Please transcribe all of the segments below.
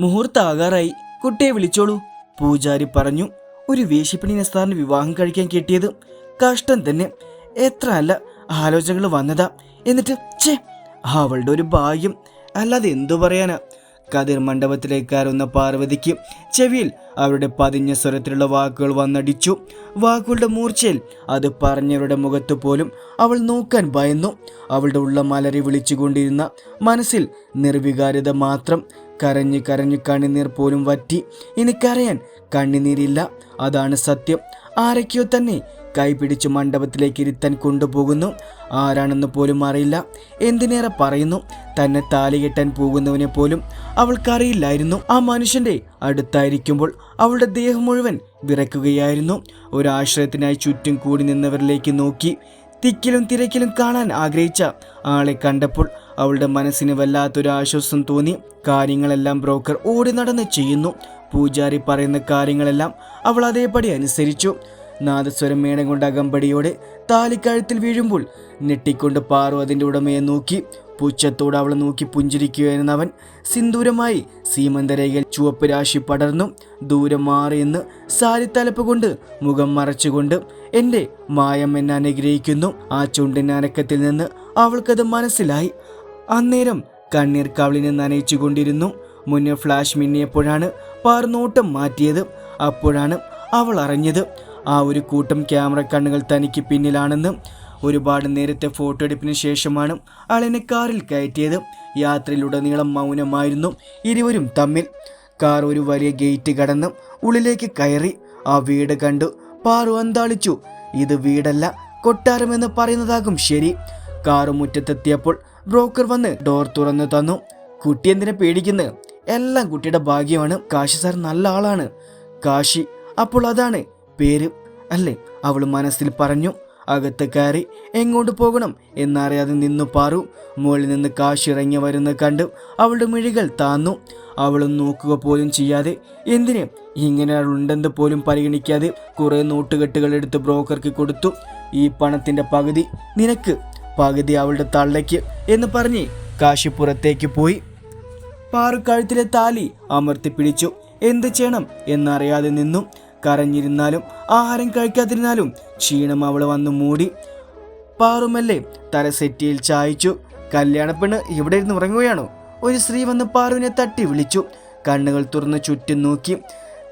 മുഹൂർത്താകാറായി. കുട്ടിയെ വിളിച്ചോളൂ. പൂജാരി പറഞ്ഞു ഒരു വേശിപ്പണി നസ്താറിന് വിവാഹം കഴിക്കാൻ കിട്ടിയത് കഷ്ടം തന്നെ. എത്ര അല്ല ആലോചനകൾ വന്നതാ. എന്നിട്ട് ഛേ അവളുടെ ഒരു ഭാഗ്യം. അല്ലാതെ എന്തു പറയാനാ? കതിർ മണ്ഡപത്തിലേക്ക് കയറുന്ന പാർവതിക്ക് ചെവിയിൽ അവരുടെ പതിഞ്ഞ സ്വരത്തിലുള്ള വാക്കുകൾ വന്നടിച്ചു. വാക്കുകളുടെ മൂർച്ചയിൽ അത് പറഞ്ഞവരുടെ മുഖത്ത് പോലും അവൾ നോക്കാൻ ഭയന്നു. അവളുടെ ഉള്ള മലരി വിളിച്ചുകൊണ്ടിരുന്ന മനസ്സിൽ നിർവികാര്യത മാത്രം കരഞ്ഞു കരഞ്ഞു കണ്ണുനീർ പോലും വറ്റി. എനിക്കറിയാൻ കണ്ണുനീരില്ല. അതാണ് സത്യം. ആരൊക്കെയോ തന്നെ കൈപിടിച്ച് മണ്ഡപത്തിലേക്ക് ഇരുത്താൻ കൊണ്ടുപോകുന്നു. ആരാണെന്ന് പോലും അറിയില്ല. എന്തിനേറെ പറയുന്നു? തന്നെ താലി കെട്ടാൻ പോകുന്നവനെ പോലും അവൾക്കറിയില്ലായിരുന്നു. ആ മനുഷ്യന്റെ അടുത്തായിരിക്കുമ്പോൾ അവളുടെ ദേഹം മുഴുവൻ വിറയ്ക്കുകയായിരുന്നു. ഒരാശ്രയത്തിനായി ചുറ്റും കൂടി നിന്നവരിലേക്ക് നോക്കി തിക്കിലും തിരക്കിലും കാണാൻ ആഗ്രഹിച്ച ആളെ കണ്ടപ്പോൾ അവളുടെ മനസ്സിന് വല്ലാത്തൊരു ആശ്വാസം തോന്നി. കാര്യങ്ങളെല്ലാം ബ്രോക്കർ ഓടി നടന്ന് ചെയ്യുന്നു. പൂജാരി പറയുന്ന കാര്യങ്ങളെല്ലാം അവൾ അതേപടി അനുസരിച്ചു. നാദസ്വരം മേണം കൊണ്ട് അകമ്പടിയോടെ താലിക്കഴുത്തിൽ വീഴുമ്പോൾ ഞെട്ടിക്കൊണ്ട് പാറു അതിന്റെ ഉടമയെ നോക്കി. പൂച്ചത്തോട് അവളെ നോക്കി പുഞ്ചിരിക്കുകയായിരുന്നു അവൻ സിന്ദൂരമായി സീമന്തരേഖയിൽ ചുവപ്പ് രാശി പടർന്നു ദൂരം മാറിയെന്ന് സാരിത്തലപ്പ് കൊണ്ട് മുഖം മറച്ചുകൊണ്ട് എന്റെ മായം എന്നെ അനുഗ്രഹിക്കുന്നു. ആ ചുണ്ടിന്റെ അനക്കത്തിൽ നിന്ന് അവൾക്കത് മനസ്സിലായി. അന്നേരം കണ്ണീർ കവളിനെ നനയിച്ചുകൊണ്ടിരുന്നു മുന്നേ ഫ്ലാഷ് മിന്നിയപ്പോഴാണ് പാർ നോട്ടം മാറ്റിയത്. അപ്പോഴാണ് അവൾ അറിഞ്ഞത്. ആ ഒരു കൂട്ടം ക്യാമറ കണ്ണുകൾ തനിക്ക് പിന്നിലാണെന്ന് ഒരുപാട് നേരത്തെ ഫോട്ടോ എടുപ്പിന് ശേഷമാണ് ആളിനെ കാറിൽ കയറ്റിയത്. യാത്രയിലുടനീളം മൗനമായിരുന്നു ഇരുവരും തമ്മിൽ. കാർ ഒരു വലിയ ഗേറ്റ് കടന്ന് ഉള്ളിലേക്ക് കയറി. ആ വീട് കണ്ടു. പാറു അന്താളിച്ചു. ഇത് വീടല്ല കൊട്ടാരമെന്ന് പറയുന്നതാകും ശരി കാറ് മുറ്റത്തെത്തിയപ്പോൾ ബ്രോക്കർ വന്ന് ഡോർ തുറന്നു തന്നു. കുട്ടി എന്തിനെ പേടിക്കുന്നത് എല്ലാം കുട്ടിയുടെ ഭാഗ്യമാണ്. കാശി സാർ നല്ല ആളാണ്. കാശി അപ്പോൾ അതാണ്. പേര് അല്ലേ? അവൾ മനസ്സിൽ പറഞ്ഞു അകത്ത് കയറി എങ്ങോട്ട് പോകണം? എന്നറിയാതെ നിന്നു പാറു. മുകളിൽ നിന്ന് കാശിറങ്ങി വരുന്ന കണ്ട് അവളുടെ മിഴികൾ താന്നു. അവളും നോക്കുക പോലും ചെയ്യാതെ എന്തിന്? ഇങ്ങനെ ഉണ്ടെന്ന് പോലും പരിഗണിക്കാതെ കുറേ നോട്ടുകെട്ടുകൾ എടുത്ത് ബ്രോക്കർക്ക് കൊടുത്തു. ഈ പണത്തിന്റെ പകുതി നിനക്ക് പകുതി അവളുടെ തള്ളയ്ക്ക് എന്ന് പറഞ്ഞ് കാശി പുറത്തേക്ക് പോയി. പാറു കഴുത്തിലെ താലി അമർത്തി പിടിച്ചു. എന്ത് ചെയ്യണം? എന്നറിയാതെ നിന്നു. കരഞ്ഞിരുന്നാലും ആഹാരം കഴിക്കാതിരുന്നാലും ക്ഷീണം അവൾ വന്നു മൂടി. പാറുമല്ലേ തലസെറ്റിയിൽ ചായച്ചു. കല്യാണപ്പെണ്ണ് ഇവിടെ ഇരുന്ന് ഉറങ്ങുകയാണോ? ഒരു സ്ത്രീ വന്ന് പാറുവിനെ തട്ടി വിളിച്ചു. കണ്ണുകൾ തുറന്ന് ചുറ്റും നോക്കി.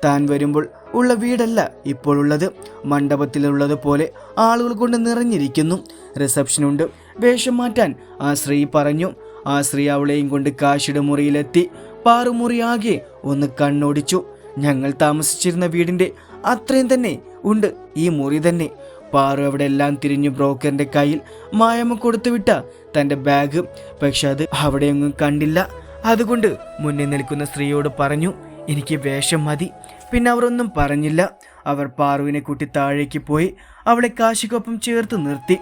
താൻ വരുമ്പോൾ ഉള്ള വീടല്ല ഇപ്പോൾ ഉള്ളത്. മണ്ഡപത്തിലുള്ളത് പോലെ ആളുകൾ കൊണ്ട് നിറഞ്ഞിരിക്കുന്നു. റിസപ്ഷനുണ്ട്. വേഷം മാറ്റാൻ ആ സ്ത്രീ പറഞ്ഞു. ആ സ്ത്രീ അവളെയും കൊണ്ട് കാശിയുടെ മുറിയിലെത്തി. പാറുമുറിയാകെ ഒന്ന് കണ്ണോടിച്ചു. ഞങ്ങൾ താമസിച്ചിരുന്ന വീടിന്റെ അത്രയും തന്നെ ഉണ്ട്. ഈ മുറി തന്നെ. പാറു അവിടെ എല്ലാം തിരിഞ്ഞു ബ്രോക്കറിന്റെ കയ്യിൽ മായമ്മ കൊടുത്തുവിട്ട തന്റെ ബാഗ് പക്ഷെ അത് അവിടെയൊന്നും കണ്ടില്ല. അതുകൊണ്ട് മുന്നിൽ നിൽക്കുന്ന സ്ത്രീയോട് പറഞ്ഞു എനിക്ക് വേഷം മതി. പിന്നെ അവരൊന്നും പറഞ്ഞില്ല. അവർ പാറുവിനെ കൂട്ടി താഴേക്ക് പോയി അവളെ കാശിക്കൊപ്പം ചേർത്ത് നിർത്തി.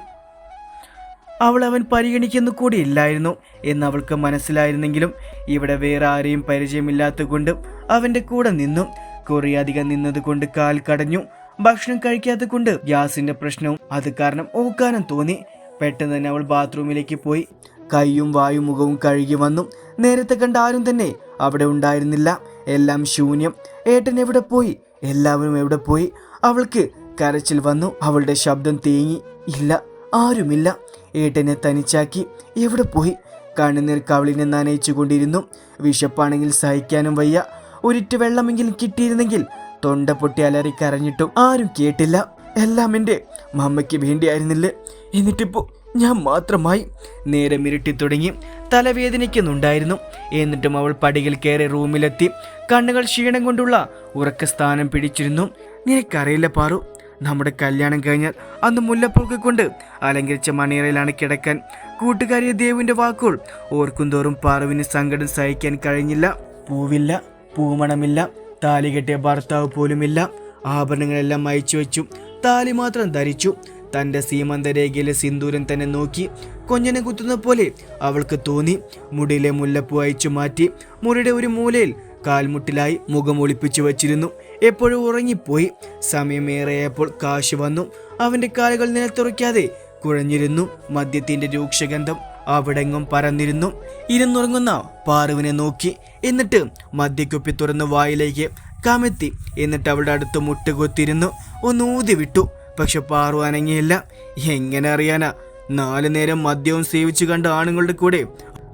അവൾ അവൻ പരിഗണിക്കുന്നു കൂടിയില്ലായിരുന്നു എന്ന് അവൾക്ക് മനസ്സിലായിരുന്നെങ്കിലും ഇവിടെ വേറെ ആരെയും പരിചയമില്ലാത്തതുകൊണ്ട് അവന്റെ കൂടെ നിന്നു കുറേയധികം നിന്നതുകൊണ്ട് കാൽ കടഞ്ഞു. ഭക്ഷണം കഴിക്കാത്തത് കൊണ്ട് ഗ്യാസിന്റെ പ്രശ്നവും അത് കാരണം ഓക്കാനം തോന്നി. പെട്ടെന്ന് തന്നെ അവൾ ബാത്റൂമിലേക്ക് പോയി. കൈയും വായും മുഖവും കഴുകി വന്നു. നേരത്തെ കണ്ട ആരും തന്നെ അവിടെ ഉണ്ടായിരുന്നില്ല. എല്ലാം ശൂന്യം. ഏട്ടൻ എവിടെ പോയി? എല്ലാവരും എവിടെ പോയി? അവൾക്ക് കരച്ചിൽ വന്നു. അവളുടെ ശബ്ദം തേങ്ങി. ഇല്ല ആരുമില്ല. ഏട്ടനെ തനിച്ചാക്കി. എവിടെ പോയി? കണ്ണുനീർ കവളിനെ നനയിച്ചു കൊണ്ടിരുന്നു. വിശപ്പാണെങ്കിൽ സഹിക്കാനും വയ്യ. ഒരിറ്റ് വെള്ളമെങ്കിലും കിട്ടിയിരുന്നെങ്കിൽ തൊണ്ട പൊട്ടി അലറി കരഞ്ഞിട്ടും ആരും കേട്ടില്ല. എല്ലാം എന്റെ മമ്മയ്ക്ക് വേണ്ടിയായിരുന്നില്ലേ? എന്നിട്ടിപ്പോൾ ഞാൻ മാത്രമായി. നേരെ മിരട്ടി തുടങ്ങി. തലവേദനിക്കുന്നുണ്ടായിരുന്നു. എന്നിട്ടും അവൾ പടികൾ കയറി റൂമിലെത്തി. കണ്ണുകൾ ക്ഷീണം കൊണ്ടുള്ള ഉറക്കസ്ഥാനം പിടിച്ചിരുന്നു. നിനക്കറിയില്ല പാറു. നമ്മുടെ കല്യാണം കഴിഞ്ഞാൽ അന്ന് മുല്ലപ്പൂക്കൾ കൊണ്ട് അലങ്കരിച്ച മണിയറയിലാണ് കിടക്കാൻ. കൂട്ടുകാരിയ ദേവിന്റെ വാക്കുകൾ ഓർക്കും തോറും പാറുവിന് സങ്കടം സഹിക്കാൻ കഴിഞ്ഞില്ല. പൂവില്ല പൂമണമില്ല താലി കെട്ടിയ ഭർത്താവ് പോലുമില്ല. ആഭരണങ്ങളെല്ലാം അയച്ചു വെച്ചു. താലി മാത്രം ധരിച്ചു. തന്റെ സീമന്തരേഖയിലെ സിന്ദൂരൻ തന്നെ നോക്കി. കൊഞ്ഞനെ കുത്തുന്ന പോലെ അവൾക്ക് തോന്നി. മുടിയിലെ മുല്ലപ്പൂ അയച്ചു മാറ്റി. മുറിയുടെ ഒരു മൂലയിൽ കാൽമുട്ടിലായി മുഖം ഒളിപ്പിച്ചു വച്ചിരുന്നു. എപ്പോഴും ഉറങ്ങിപ്പോയി. സമയമേറെയപ്പോൾ കാശ് വന്നു. അവന്റെ കാലുകൾ നിലത്തുറയ്ക്കാതെ കുഴഞ്ഞിരുന്നു. മദ്യത്തിന്റെ രൂക്ഷഗന്ധം അവിടെങ്ങും പരന്നിരുന്നു. ഇരുന്നുറങ്ങുന്ന പാറുവിനെ നോക്കി. എന്നിട്ട് മദ്യക്കുപ്പി തുറന്ന് വായിലേക്ക് കമത്തി എന്നിട്ട് അവളുടെ അടുത്ത് മുട്ടുകൊത്തിരുന്നു. ഒന്ന് ഊതി വിട്ടു. പക്ഷെ പാറു അനങ്ങിയില്ല. എങ്ങനെ അറിയാനാ? നാലു നേരം മദ്യവും സേവിച്ചു കണ്ട ആണുങ്ങളുടെ കൂടെ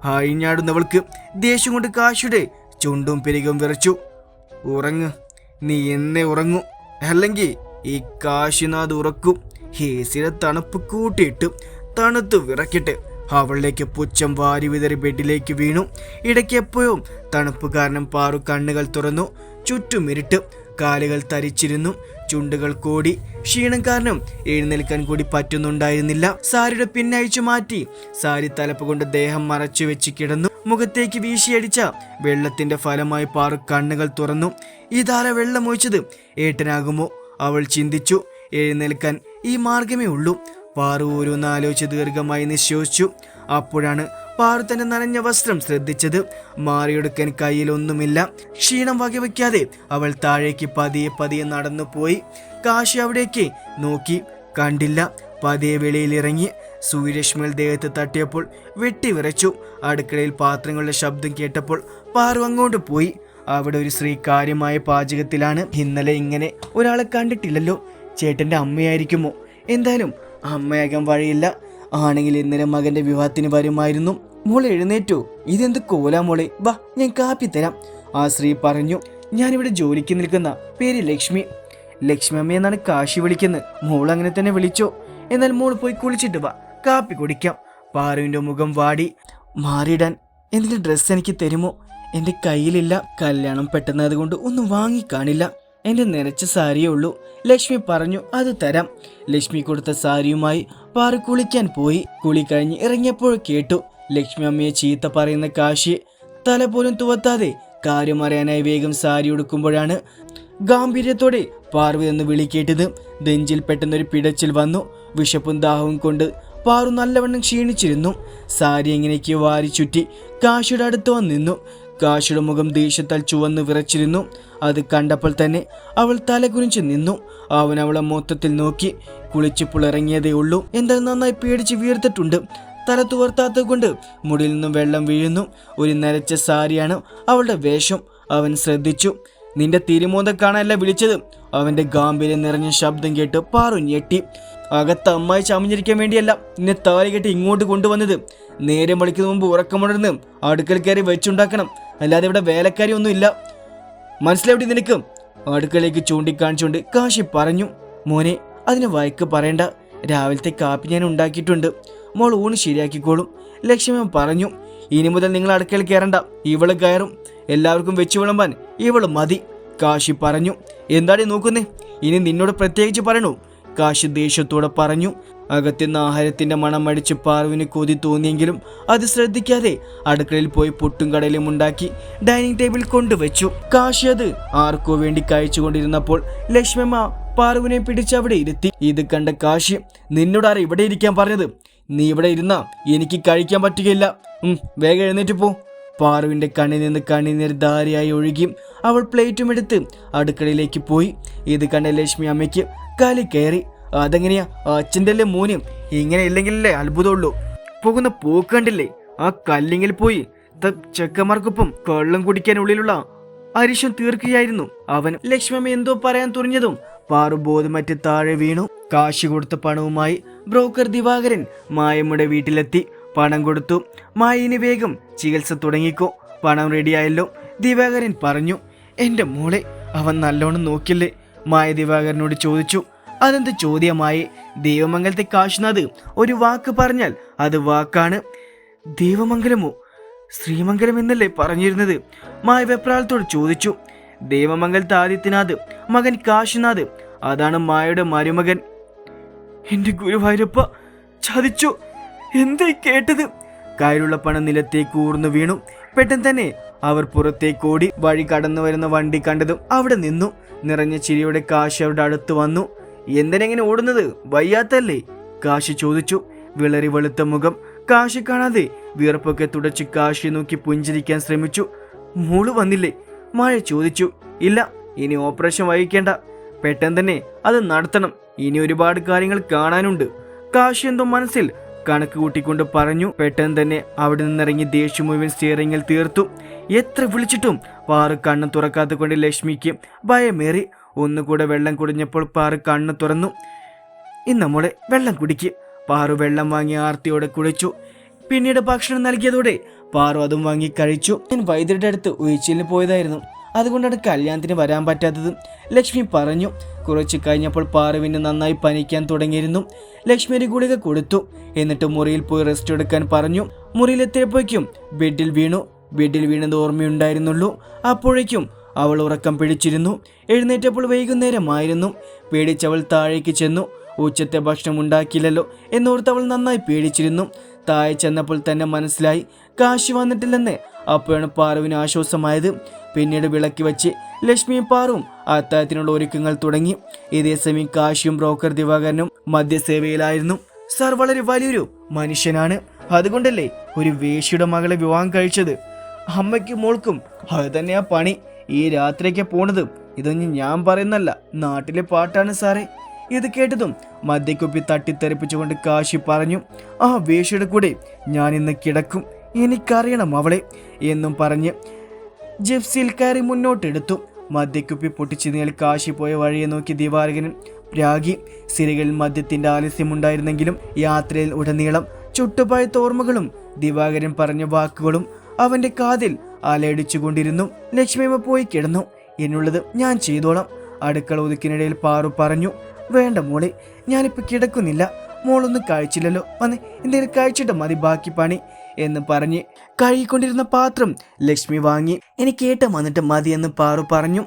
അഴിഞ്ഞാടുന്നവൾക്ക് ദേഷ്യം കൊണ്ട് കാശുടെ ചുണ്ടും പെരുകും വിറച്ചു. ഉറങ്ങ്. നീ എന്നെ ഉറങ്ങൂ. അല്ലെങ്കിൽ ഈ കാശിനാഥ് ഉറക്കും. ഹേസിലെ തണുപ്പ് കൂട്ടിയിട്ട് തണുത്ത് വിറക്കിട്ട് അവളിലേക്ക് പുച്ഛം വാരി വിതറി ബെഡിലേക്ക് വീണു. ഇടയ്ക്ക് എപ്പോഴും തണുപ്പ് കാരണം പാറു കണ്ണുകൾ തുറന്നു. ചുറ്റും ഇരുട്ട്. കാലുകൾ തരിച്ചിരുന്നു. ചുണ്ടുകൾ കൂടി. ക്ഷീണം കാരണം എഴുന്നേൽക്കാൻ കൂടി പറ്റുന്നുണ്ടായിരുന്നില്ല. സാരിയുടെ പിന്നയച്ചു മാറ്റി. സാരി തലപ്പ് കൊണ്ട് ദേഹം മറച്ചു വെച്ച് കിടന്നു. മുഖത്തേക്ക് വീശിയടിച്ച വെള്ളത്തിന്റെ ഫലമായി പാറു കണ്ണുകൾ തുറന്നു. ഇതാര വെള്ളം ഒഴിച്ചത്? ഏട്ടനാകുമോ? അവൾ ചിന്തിച്ചു. എഴുന്നേൽക്കാൻ ഈ മാർഗമേ ഉള്ളൂ. പാറു ഓരോന്നാലോചിച്ച് ദീർഘമായി നിശ്ചയിച്ചു അപ്പോഴാണ് പാറു തന്റെ നനഞ്ഞ വസ്ത്രം ശ്രദ്ധിച്ചത്. മാറിയെടുക്കാൻ കയ്യിലൊന്നുമില്ല ക്ഷീണം വകവയ്ക്കാതെ അവൾ താഴേക്ക് പതിയെ പതിയെ നടന്നു പോയി കാശി അവിടേക്ക് നോക്കി കണ്ടില്ല. പതിയെ വെളിയിലിറങ്ങി സൂര്യരശ്മികൾ ദേഹത്ത് തട്ടിയപ്പോൾ വെട്ടിവിറച്ചു. അടുക്കളയിൽ പാത്രങ്ങളുടെ ശബ്ദം കേട്ടപ്പോൾ പാറു അങ്ങോട്ട് പോയി. അവിടെ ഒരു സ്ത്രീ കാര്യമായ പാചകത്തിലാണ് ഇന്നലെ ഇങ്ങനെ ഒരാളെ കണ്ടിട്ടില്ലല്ലോ. ചേട്ടന്റെ അമ്മയായിരിക്കുമോ? എന്തായാലും അമ്മയാകാൻ വഴിയില്ല. ആണെങ്കിൽ ഇന്നലെ മകന്റെ വിവാഹത്തിന് വരുമായിരുന്നു. മോളെ എഴുന്നേറ്റോ. ഇതെന്ത് കോലാ മോളെ? വാ ഞാൻ കാപ്പി തരാം. ആ സ്ത്രീ പറഞ്ഞു ഞാനിവിടെ ജോലിക്ക് നിൽക്കുന്ന പേര് ലക്ഷ്മി. ലക്ഷ്മി അമ്മ എന്നാണ് കാശി വിളിക്കുന്നത്. മോൾ അങ്ങനെ തന്നെ വിളിച്ചോ? എന്നാൽ മോൾ പോയി കുളിച്ചിട്ട് വാ. കാപ്പി കുടിക്കാം. പാറുവിന്റെ മുഖം വാടി. മാറിയിടാൻ എന്തെങ്കിലും ഡ്രസ്സ് എനിക്ക് തരുമോ? എന്റെ കയ്യിലില്ല. കല്യാണം പെട്ടെന്നത് കൊണ്ട് ഒന്നും വാങ്ങിക്കാണില്ല എന്റെ നിറച്ച സാരിയേ ഉള്ളൂ. ലക്ഷ്മി പറഞ്ഞു അത് തരാം. ലക്ഷ്മി കൊടുത്ത സാരിയുമായി പാറു കുളിക്കാൻ പോയി. കുളി കഴിഞ്ഞ് ഇറങ്ങിയപ്പോൾ കേട്ടു ലക്ഷ്മി അമ്മയെ ചീത്ത പറയുന്ന കാശി തല പോലും തുവത്താതെ കാര്യം അറിയാനായി വേഗം സാരി ഉടുക്കുമ്പോഴാണ് ഗാംഭീര്യത്തോടെ പാർവതി എന്ന് വിളിക്കേട്ടത് നെഞ്ചിൽ പെട്ടെന്നൊരു പിടച്ചിൽ വന്നു. വിശപ്പും ദാഹവും കൊണ്ട് പാറു നല്ലവണ്ണം ക്ഷീണിച്ചിരുന്നു. സാരി എങ്ങനെയൊക്കെ വാരി ചുറ്റി കാശിയുടെ അടുത്ത് വന്ന് നിന്നു കാശിയുടെ മുഖം ദേഷ്യത്താൽ ചുവന്ന് വിറച്ചിരുന്നു. അത് കണ്ടപ്പോൾ തന്നെ അവൾ തലകുനിച്ച് നിന്നു. അവൻ അവളെ മൊത്തത്തിൽ നോക്കി കുളിച്ച് ഇറങ്ങിയതേ ഉള്ളൂ. എന്തായാലും നന്നായി പേടിച്ച് വീർത്തിട്ടുണ്ട്. തല തുവർത്താത്തത് കൊണ്ട് മുടിയിൽ നിന്നും വെള്ളം വീഴുന്നു. ഒരു നരച്ച സാരിയാണ് അവളുടെ വേഷം. അവൻ ശ്രദ്ധിച്ചു. നിന്റെ തിരുമോന്ത കാണാനല്ല വിളിച്ചത്? അവന്റെ ഗാംഭീര്യം നിറഞ്ഞ ശബ്ദം കേട്ട് പാറു ഞെട്ടി. അകത്ത് അമ്മായി ചമഞ്ഞിരിക്കാൻ വേണ്ടിയല്ല നിന്നെ താലി കെട്ടി ഇങ്ങോട്ട് കൊണ്ടുവന്നത്. നേരെ മണിക്കുന്ന മുമ്പ് ഉറക്കമുണർന്ന് അടുക്കൽ കയറി വെച്ചുണ്ടാക്കണം. അല്ലാതെ ഇവിടെ വേലക്കാരി ഒന്നും ഇല്ല മനസ്സിലാവിടെ നിനക്ക്? അടുക്കളയിലേക്ക് ചൂണ്ടിക്കാണിച്ചുകൊണ്ട് കാശി പറഞ്ഞു മോനെ അതിന് വയക്ക് പറയണ്ട. രാവിലത്തെ കാപ്പി ഞാൻ ഉണ്ടാക്കിയിട്ടുണ്ട്. മോൾ ഊണ് ശരിയാക്കിക്കോളും. ലക്ഷ്മി പറഞ്ഞു ഇനി മുതൽ നിങ്ങൾ അടുക്കളയിൽ കയറണ്ട. ഇവൾ കയറും. എല്ലാവർക്കും വെച്ചു വിളമ്പാൻ ഇവൾ മതി. കാശി പറഞ്ഞു എന്താടി നോക്കുന്നേ? ഇനി നിന്നോട് പ്രത്യേകിച്ച് പറയണു? കാശി ദേഷ്യത്തോടെ പറഞ്ഞു അകത്തുനിന്ന് ആഹാരത്തിന്റെ മണം അടിച്ച് പാർവിന് കൊതി തോന്നിയെങ്കിലും അത് ശ്രദ്ധിക്കാതെ അടുക്കളയിൽ പോയി പുട്ടും കടലും ഉണ്ടാക്കി ഡൈനിങ് ടേബിൾ കൊണ്ടുവച്ചു. കാശി അത് ആർക്കോ വേണ്ടി കഴിച്ചുകൊണ്ടിരുന്നപ്പോൾ ലക്ഷ്മമ്മ പാർവിനെ പിടിച്ച് അവിടെ ഇരുത്തി. ഇത് കണ്ട കാശി നിന്നോടാരാ ഇവിടെ ഇരിക്കാൻ പറഞ്ഞത്? നീ ഇവിടെ ഇരുന്നാ എനിക്ക് കഴിക്കാൻ പറ്റുകയില്ല. വേഗം എഴുന്നേറ്റ് പോ. പാറുവിന്റെ കണ്ണിൽ നിന്ന് കണ്ണീർ ധാരയായി ഒഴുകി അവൾ പ്ലേറ്റും എടുത്ത് അടുക്കളയിലേക്ക് പോയി. ഇത് കണ്ട ലക്ഷ്മി അമ്മയ്ക്ക് കാലി കയറി. അതെങ്ങനെയാ? അച്ഛന്റെ അല്ലേ മോനും? ഇങ്ങനെ ഇല്ലെങ്കിലല്ലേ അത്ഭുതമുള്ളൂ. പോകുന്ന പോക്ക് കണ്ടില്ലേ? ആ കല്ലിങ്ങിൽ പോയി ചെക്കന്മാർക്കൊപ്പം കള്ളം കുടിക്കാനുള്ളിലുള്ള അരിശം തീർക്കുകയായിരുന്നു. അവൻ ലക്ഷ്മമ്മ എന്തോ പറയാൻ തുറഞ്ഞതും പാറു ബോധമറ്റ് താഴെ വീണു. കാശ് കൊടുത്ത പണവുമായി ബ്രോക്കർ ദിവാകരൻ മായമ്മയുടെ വീട്ടിലെത്തി. പണം കൊടുത്തു. മായിനി വേഗം ചികിത്സ തുടങ്ങിക്കോ. പണം റെഡിയായല്ലോ ദിവാകരൻ പറഞ്ഞു എന്റെ മോളെ അവൻ നല്ലോണം നോക്കില്ലേ? മായ ദിവാകരനോട് ചോദിച്ചു. അതെന്ത് ചോദ്യമായി? ദൈവമംഗലത്തെ കാശിനാഥ് ഒരു വാക്ക് പറഞ്ഞാൽ അത് വാക്കാണ്. ദൈവമംഗലമോ? ശ്രീമംഗലം എന്നല്ലേ പറഞ്ഞിരുന്നത്? മായ വെപ്രാളത്തോട് ചോദിച്ചു. ദേവമംഗലത്തെ ആദിത്യനാഥ് മകൻ കാശിനാഥ് അതാണ് മായയുടെ മരുമകൻ. എന്റെ ഗുരുവായൂരപ്പ ചതിച്ചു. എന്തായി കേട്ടത്? കയ്യിലുള്ള പണം നിലത്തേക്ക് ഊർന്നു വീണു. പെട്ടെന്ന് തന്നെ അവർ പുറത്തേക്കോടി വഴി കടന്നു വരുന്ന വണ്ടി കണ്ടതും അവിടെ നിന്നു. നിറഞ്ഞ ചിരിയുടെ കാശി അവരുടെ അടുത്ത് വന്നു. എന്തിനെങ്ങനെ ഓടുന്നത്? വയ്യാത്തല്ലേ കാശി ചോദിച്ചു. വിളറി വെളുത്ത മുഖം. കാശി കാണാതെ വീർപ്പൊക്കെ തുടച്ച് കാശി നോക്കി പുഞ്ചിരിക്കാൻ ശ്രമിച്ചു. മോൾ വന്നില്ലേ? മഴ ചോദിച്ചു. ഇല്ല ഇനി ഓപ്പറേഷൻ വഹിക്കേണ്ട. പെട്ടെന്ന് തന്നെ അത് നടത്തണം. ഇനി ഒരുപാട് കാര്യങ്ങൾ കാണാനുണ്ട്. കാശി എന്തോ മനസ്സിൽ കണക്ക് കൂട്ടിക്കൊണ്ട് പറഞ്ഞു. പെട്ടെന്ന് തന്നെ അവിടെ നിന്നിറങ്ങി ദേഷ്യം മുഴുവൻ സ്റ്റിയറിംഗിൽ തീർത്തു. എത്ര വിളിച്ചിട്ടും പാറു കണ്ണ് തുറക്കാത്ത കൊണ്ട് ലക്ഷ്മിക്ക് ഭയമേറി. ഒന്നുകൂടെ വെള്ളം കുടിഞ്ഞപ്പോൾ പാറു കണ്ണ് തുറന്നു. ഇന്ന് വെള്ളം കുടിക്ക്. പാറു വെള്ളം വാങ്ങി ആർത്തിയോടെ കുടിച്ചു പിന്നീട് ഭക്ഷണം നൽകിയതോടെ പാറു അതും വാങ്ങി കഴിച്ചു. ഞാൻ വൈദ്യരുടെ അടുത്ത് ഉയച്ചിലിന് പോയതായിരുന്നു. അതുകൊണ്ടാണ് കല്യാണത്തിന് വരാൻ പറ്റാത്തത്. ലക്ഷ്മി പറഞ്ഞു. കുറച്ച് കഴിഞ്ഞപ്പോൾ പാറുവിന് നന്നായി പനിക്കാൻ തുടങ്ങിയിരുന്നു. ലക്ഷ്മി ഒരു ഗുളിക കൊടുത്തു. എന്നിട്ട് മുറിയിൽ പോയി റെസ്റ്റ് എടുക്കാൻ പറഞ്ഞു. മുറിയിലെത്തിയപ്പോഴേക്കും ബെഡിൽ വീണു. ബെഡിൽ വീണത് ഓർമ്മയുണ്ടായിരുന്നുള്ളൂ. അപ്പോഴേക്കും അവൾ ഉറക്കം പിടിച്ചിരുന്നു. എഴുന്നേറ്റപ്പോൾ വൈകുന്നേരമായിരുന്നു. പേടിച്ചവൾ താഴേക്ക് ചെന്നു. ഉച്ചത്തെ ഭക്ഷണം ഉണ്ടാക്കിയില്ലല്ലോ എന്നോർത്ത് അവൾ നന്നായി പേടിച്ചിരുന്നു. താഴെ ചെന്നപ്പോൾ തന്നെ മനസ്സിലായി കാശി വന്നിട്ടില്ലെന്ന്. അപ്പോഴാണ് പാറുവിന് ആശ്വാസമായത്. പിന്നീട് വിളക്കി വെച്ച് ലക്ഷ്മിയും പാറുവും അത്താഴത്തിനുള്ള ഒരുക്കങ്ങൾ തുടങ്ങി. ഇതേ സമയം കാശിയും ബ്രോക്കർ ദിവാകരനും മദ്യസേവയിലായിരുന്നു. സർ വളരെ വലിയൊരു മനുഷ്യനാണ്. അതുകൊണ്ടല്ലേ ഒരു വേശിയുടെ മകളെ വിവാഹം കഴിച്ചത്? അമ്മയ്ക്കും മോൾക്കും അത് തന്നെയാ പണി. ഈ രാത്രിയൊക്കെ പോണത് ഇതൊന്നും ഞാൻ പറയുന്നല്ല നാട്ടിലെ പാട്ടാണ് സാറേ. ഇത് കേട്ടതും മദ്യക്കുപ്പി തട്ടിത്തെറിപ്പിച്ചുകൊണ്ട് കാശി പറഞ്ഞു ആ വേഷയുടെ കൂടെ ഞാൻ ഇന്ന് കിടക്കും എനിക്കറിയണം അവളെ എന്നും പറഞ്ഞ് ജിപ്സിയിൽ കയറി മുന്നോട്ടെടുത്തു. മദ്യക്കുപ്പി പൊട്ടിച്ചു നീൾ കാശി പോയ വഴിയെ നോക്കി ദിവാരകനും രാഗി. സിരകളിൽ മദ്യത്തിന്റെ ആലസ്യമുണ്ടായിരുന്നെങ്കിലും യാത്രയിൽ ഉടനീളം ചുട്ടുപായത്ത ഓർമ്മകളും ദിവാകരൻ പറഞ്ഞ വാക്കുകളും അവന്റെ കാതിൽ ആലയടിച്ചുകൊണ്ടിരുന്നു. ലക്ഷ്മിയമ്മ പോയി കിടന്നു. എന്നുള്ളത് ഞാൻ ചെയ്തോളാം അടുക്കള ഒതുക്കിനിടയിൽ പാറു പറഞ്ഞു. വേണ്ട മോളെ ഞാനിപ്പോൾ കിടക്കുന്നില്ല. മോളൊന്നും കഴിച്ചില്ലല്ലോ. വന്ന് എന്തെങ്കിലും കഴിച്ചിട്ട് മതി ബാക്കി പണി എന്ന് പറഞ്ഞ് കഴുകിക്കൊണ്ടിരുന്ന പാത്രം ലക്ഷ്മി വാങ്ങി. എനിക്ക് ഏട്ടം വന്നിട്ട് മതി എന്ന് പാറു പറഞ്ഞു.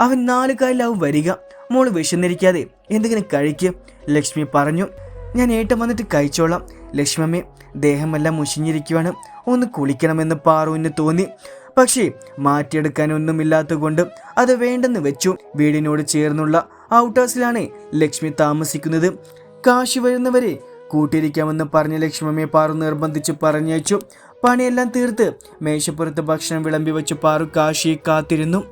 അവൻ നാല് കാലിലാവും വരിക. മോൾ വിശന്നിരിക്കാതെ എന്തെങ്കിലും കഴിക്കുക ലക്ഷ്മി പറഞ്ഞു. ഞാൻ ഏട്ടം വന്നിട്ട് കഴിച്ചോളാം. ലക്ഷ്മമ്മേ ദേഹമെല്ലാം മുഷിഞ്ഞിരിക്കുവാണ്. ഒന്ന് കുളിക്കണമെന്ന് പാറുവിന് തോന്നി. പക്ഷേ മാറ്റിയെടുക്കാനൊന്നുമില്ലാത്തതുകൊണ്ട് അത് വേണ്ടെന്ന് വെച്ചു. വീടിനോട് ചേർന്നുള്ള ഔട്ടേഴ്സിലാണ് ലക്ഷ്മി താമസിക്കുന്നത്. കാശി വരുന്നവരെ കൂട്ടിയിരിക്കാമെന്ന് പറഞ്ഞ ലക്ഷ്മമ്മയെ പാറു നിർബന്ധിച്ച് പറഞ്ഞയച്ചു. പണിയെല്ലാം തീർത്ത് മേശപ്പുറത്ത് ഭക്ഷണം വിളമ്പി വെച്ച് പാറു കാശിയെ കാത്തിരുന്നു.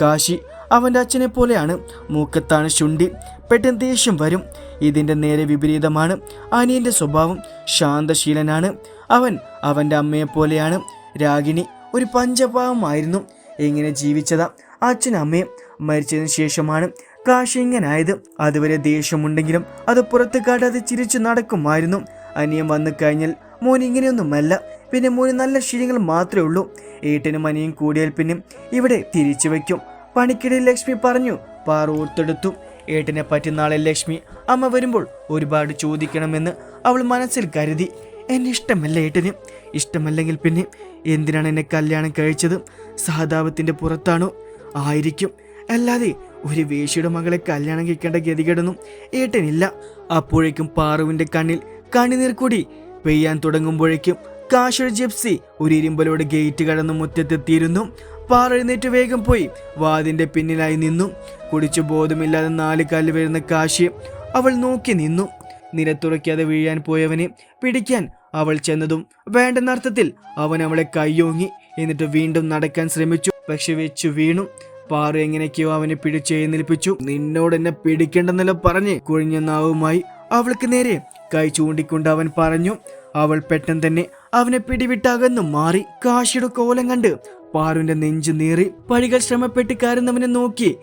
കാശി അവന്റെ അച്ഛനെ പോലെയാണ് മൂക്കത്താണ് ശുണ്ടി പെട്ടെന്ന് ദേഷ്യം വരും. ഇതിന്റെ നേരെ വിപരീതമാണ്. അനിയന്റെ സ്വഭാവം ശാന്തശീലനാണ്. അവൻ അവന്റെ അമ്മയെപ്പോലെയാണ് രാഗിണി ഒരു പഞ്ചപാവമായിരുന്നു. എങ്ങനെ ജീവിച്ചതാ? അച്ഛനും അമ്മയും മരിച്ചതിന് ശേഷമാണ് കാശിങ്ങനായത് അതുവരെ ദേഷ്യമുണ്ടെങ്കിലും അത് പുറത്ത് കാട്ടാതെ ചിരിച്ചു നടക്കുമായിരുന്നു. അനിയൻ വന്നു കഴിഞ്ഞാൽ മോൻ ഇങ്ങനെയൊന്നുമല്ല. പിന്നെ മോന് നല്ല ശീലങ്ങൾ മാത്രമേ ഉള്ളൂ. ഏട്ടനും അനിയും കൂടിയാൽ പിന്നെ ഇവിടെ തിരിച്ചു വയ്ക്കും. പണിക്കിടയിൽ ലക്ഷ്മി പറഞ്ഞു പാറ ഓർത്തെടുത്തു. ഏട്ടനെ പറ്റി നാളെ ലക്ഷ്മി അമ്മ വരുമ്പോൾ ഒരുപാട് ചോദിക്കണമെന്ന് അവൾ മനസ്സിൽ കരുതി. എന്നെ ഇഷ്ടമല്ല ഏട്ടന്. ഇഷ്ടമല്ലെങ്കിൽ പിന്നെ എന്തിനാണ് എന്നെ കല്യാണം കഴിച്ചത്? സഹതാപത്തിന്റെ പുറത്താണോ? ആയിരിക്കും. അല്ലാതെ ഒരു വേശിയുടെ മകളെ കല്യാണം കഴിക്കേണ്ട ഗതികേടൊന്നും ഏട്ടനില്ല. അപ്പോഴേക്കും പാറുവിന്റെ കണ്ണിൽ കണ്ണിനീർ കൂടി പെയ്യാൻ തുടങ്ങുമ്പോഴേക്കും കാശൊരു ജിപ്സി ഒരു ഇരുമ്പലോട് ഗേറ്റ് കടന്ന് മുറ്റത്തെത്തിയിരുന്നു. പാറ എഴുന്നേറ്റ് വേഗം പോയി. വാതിന്റെ പിന്നിലായി നിന്നു. കുടിച്ചു ബോധമില്ലാതെ നാല് കാലിൽ വരുന്ന കാശി അവൾ നോക്കി നിന്നു. നിരത്തുറയ്ക്കാതെ വീഴാൻ പോയവനെ പിടിക്കാൻ അവൾ ചെന്നതും വേണ്ടെന്നർത്ഥത്തിൽ അവൻ അവളെ കയ്യോങ്ങി എന്നിട്ട് വീണ്ടും നടക്കാൻ ശ്രമിച്ചു. പക്ഷെ വെച്ചു വീണു. പാറു എങ്ങനെയൊക്കെയോ അവനെ പിടിച്ച് എഴുന്നേൽപ്പിച്ചു. നിന്നോട് എന്നെ പിടിക്കേണ്ടെന്നല്ലോ പറഞ്ഞ് കുഴിഞ്ഞ നാവുമായി അവൾക്ക് നേരെ കൈ ചൂണ്ടിക്കൊണ്ട് അവൻ പറഞ്ഞു. അവൾ പെട്ടെന്ന് തന്നെ അവനെ പിടിവിട്ടകന്നു മാറി കാശിയുടെ കോലം കണ്ട് പാറുവിന്റെ നെഞ്ചു നീറി പഴികൾ ശ്രമപ്പെട്ട് കയറുന്നവനെ നോക്കി.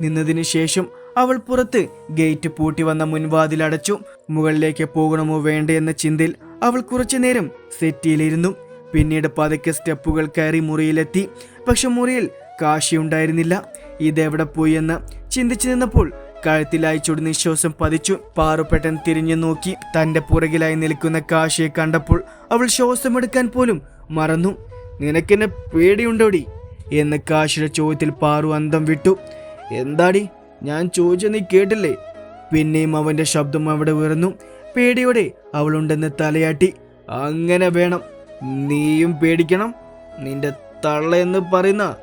നിന്നതിനു ശേഷം അവൾ പുറത്ത് ഗേറ്റ് പൂട്ടി വന്ന മുൻവാതിൽ അടച്ചു. മുകളിലേക്ക് പോകണമോ വേണ്ട എന്ന ചിന്തയിൽ അവൾ കുറച്ചു നേരം സെറ്റിയിലിരുന്നു. പിന്നീട് പതുക്കെ സ്റ്റെപ്പുകൾ കയറി മുറിയിലെത്തി. പക്ഷെ മുറിയിൽ കാശി ഉണ്ടായിരുന്നില്ല ഇതെവിടെ പോയി എന്ന് ചിന്തിച്ചു നിന്നപ്പോൾ കഴുത്തിലായി ചുടു നിശ്വാസം പതിച്ചു. പാറുപെട്ടൻ തിരിഞ്ഞു നോക്കി. തന്റെ പുറകിലായി നിൽക്കുന്ന കാശിയെ കണ്ടപ്പോൾ അവൾ ശ്വാസമെടുക്കാൻ പോലും മറന്നു. നിനക്കെന്നെ പേടിയുണ്ടോടി? എന്ന് കാശിയുടെ ചോദ്യത്തിൽ പാറു അന്തം വിട്ടു. എന്താടി? ഞാൻ ചോദിച്ച നീ കേട്ടില്ലേ? പിന്നെയും അവന്റെ ശബ്ദം അവിടെ ഉയർന്നു. പേടിയോടെ അവളുണ്ടെന്ന് തലയാട്ടി. അങ്ങനെ വേണം. നീയും പേടിക്കണം. നിന്റെ തള്ള എന്ന് പറയുന്ന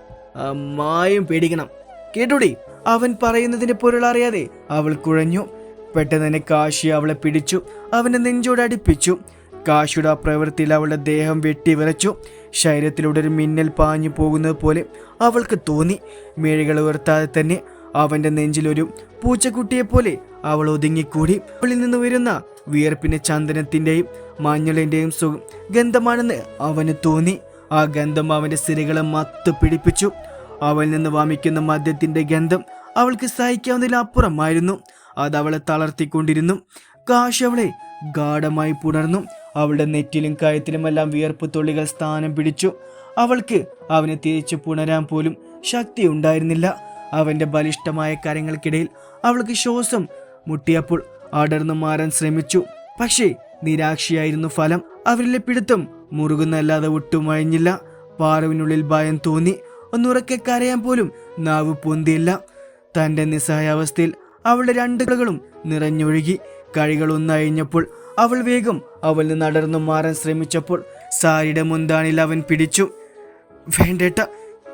മായും പേടിക്കണം. കേട്ടോടി? അവൻ പറയുന്നതിന്റെ പൊരുൾ അറിയാതെ അവൾ കുഴഞ്ഞു. പെട്ടെന്ന് തന്നെ കാശി അവളെ പിടിച്ചു. അവനെ നെഞ്ചോട് അടുപ്പിച്ചു. കാശിയുടെ ആ പ്രവൃത്തിയിൽ അവളുടെ ദേഹം വെട്ടിവിറച്ചു ശരീരത്തിലൂടെ ഒരു മിന്നൽ പാഞ്ഞു പോകുന്നത് പോലെ അവൾക്ക് തോന്നി. മേഴികൾ ഉയർത്താതെ തന്നെ അവന്റെ നെഞ്ചിലൊരു പൂച്ചക്കുട്ടിയെ പോലെ അവൾ ഒതുങ്ങിക്കൂടി. അവളിൽ നിന്ന് വരുന്ന വിയർപ്പിന്റെ ചന്ദനത്തിന്റെയും മഞ്ഞളിന്റെയും സുഖം ഗന്ധമാണെന്ന് അവന് തോന്നി. ആ ഗന്ധം അവന്റെ സിരകളെ മത്ത് പിടിപ്പിച്ചു. അവൽ നിന്ന് വാമിക്കുന്ന മദ്യത്തിന്റെ ഗന്ധം അവൾക്ക് സഹിക്കാവുന്നതിലപ്പുറമായിരുന്നു അത് അവളെ തളർത്തിക്കൊണ്ടിരുന്നു. കാശ് അവളെ ഗാഠമായി പുണർന്നു. അവളുടെ നെറ്റിലും കയത്തിലുമെല്ലാം വിയർപ്പ് തുള്ളികൾ സ്ഥാനം പിടിച്ചു. അവൾക്ക് അവനെ തിരിച്ചു പുണരാൻ പോലും ശക്തി ഉണ്ടായിരുന്നില്ല. അവന്റെ ബലിഷ്ഠമായ കരങ്ങൾക്കിടയിൽ അവൾക്ക് ശ്വാസം മുട്ടിയപ്പോൾ അടർന്നു മാറാൻ ശ്രമിച്ചു. പക്ഷേ നിരാക്ഷിയായിരുന്നു ഫലം. അവരിലെ പിടുത്തം മുറുകുന്നല്ലാതെ ഒട്ടും അഴിഞ്ഞില്ല. പാറവിനുള്ളിൽ ഭയം തോന്നി. ഒന്നുറക്കെ കരയാൻ പോലും നാവ് പൊന്തിയില്ല. തന്റെ നിസ്സഹായാവസ്ഥയിൽ അവളുടെ രണ്ട് കൈകളും നിറഞ്ഞൊഴുകി. കഴികൾ ഒന്നഴിഞ്ഞപ്പോൾ അവൾ വേഗം നിന്ന് അടർന്നു മാറാൻ ശ്രമിച്ചപ്പോൾ സാരിയുടെ മുന്താണിൽ അവൻ പിടിച്ചു. വേണ്ടേട്ട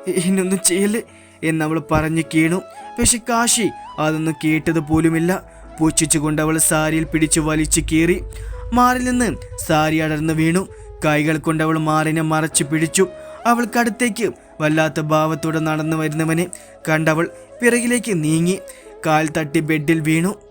ഇനൊന്നും ചെയ്യല്ലേ? എന്നവൾ പറഞ്ഞു കീണു. പക്ഷെ കാശി അതൊന്നും കേട്ടത് പോലുമില്ല. പുച്ഛിച്ചുകൊണ്ട് അവൾ സാരിയിൽ പിടിച്ചു വലിച്ചു കീറി. മാറിൽ നിന്ന് സാരി അടർന്നു വീണു. കൈകൾ കൊണ്ട് അവൾ മാറിനെ മറച്ചു പിടിച്ചു. അവൾക്കടുത്തേക്ക് വല്ലാത്ത ഭാവത്തോടെ നടന്നു വരുന്നവനെ കണ്ടവൾ പിറകിലേക്ക് നീങ്ങി. കാൽ തട്ടി ബെഡിൽ വീണു.